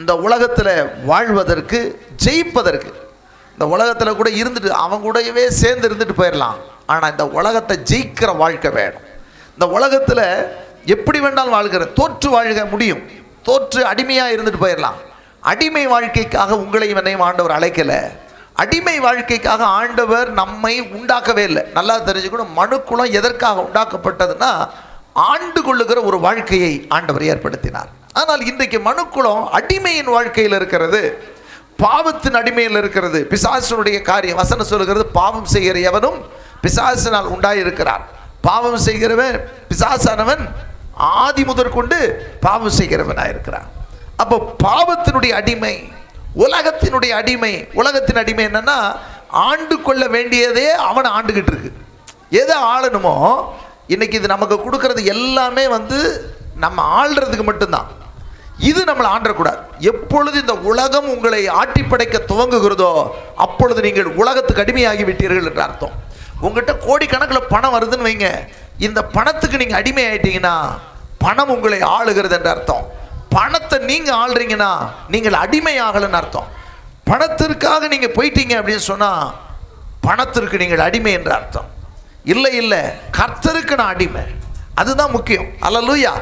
இந்த உலகத்தில் வாழ்வதற்கு ஜெயிப்பதற்கு இந்த உலகத்தில் கூட இருந்துட்டு அவங்க கூடவே சேர்ந்து இருந்துட்டு போயிடலாம் ஆனால் இந்த உலகத்தை ஜெயிக்கிற வாழ்க்கை வேணும். இந்த உலகத்தில் எப்படி வேண்டாலும் வாழ்கிற தோற்று வாழ்க முடியும். தோற்று அடிமையாக இருந்துட்டு போயிடலாம் அடிமை வாழ்க்கைக்காக உங்களையும் என்னையும் ஆண்டவர் அழைக்கலை. அடிமை வாழ்க்கைக்காக ஆண்டவர் நம்மை உண்டாக்கவே இல்லை. நல்லா தெரிஞ்சுக்கணும் மனுக்குளம் எதற்காக உண்டாக்கப்பட்டதுன்னா ஆண்டு கொள்ளுகிற ஒரு வாழ்க்கையை ஆண்டவர் ஏற்படுத்தினார். ஆனால் இன்றைக்கு மனுக்குளம் அடிமையின் வாழ்க்கையில் இருக்கிறது. பாவத்தின் அடிமையில் இருக்கிறது. பிசாசனுடைய காரியம் வசனம் சொல்லுகிறது பாவம் செய்கிற எவனும் பிசாசினால் உண்டாயிருக்கிறார். பாவம் செய்கிறவன் பிசாசானவன் ஆதி முதற் கொண்டு பாவம் செய்கிறவனாக இருக்கிறான் அப்போ பாவத்தினுடைய அடிமை உலகத்தினுடைய அடிமை உலகத்தின் அடிமை என்னன்னா ஆண்டு கொள்ள வேண்டியதே அவனை ஆண்டுகிட்டு இருக்கு. எதை ஆளணுமோ இன்னைக்கு இது நமக்கு கொடுக்கறது எல்லாமே வந்து நம்ம ஆள்றதுக்கு மட்டும்தான். இது நம்மளை ஆண்டக்கூடாது எப்பொழுது இந்த உலகம் உங்களை ஆட்டி படைக்க துவங்குகிறதோ அப்பொழுது நீங்கள் உலகத்துக்கு அடிமையாகி விட்டீர்கள் என்று அர்த்தம். உங்ககிட்ட கோடிக்கணக்கில் பணம் வருதுன்னு வைங்க. இந்த பணத்துக்கு நீங்கள் அடிமை ஆயிட்டீங்கன்னா பணம் உங்களை ஆளுகிறது என்று அர்த்தம். பணத்தை நீங்கள் ஆள்றீங்கன்னா நீங்கள் அடிமை ஆகலைன்னு அர்த்தம். பணத்திற்காக நீங்கள் போயிட்டீங்க அப்படின்னு சொன்னால் பணத்திற்கு நீங்கள் அடிமை என்று அர்த்தம். இல்லை இல்லை. கர்த்தருக்கு நான் அடிமை. அதுதான் முக்கியம். அல்லலூயா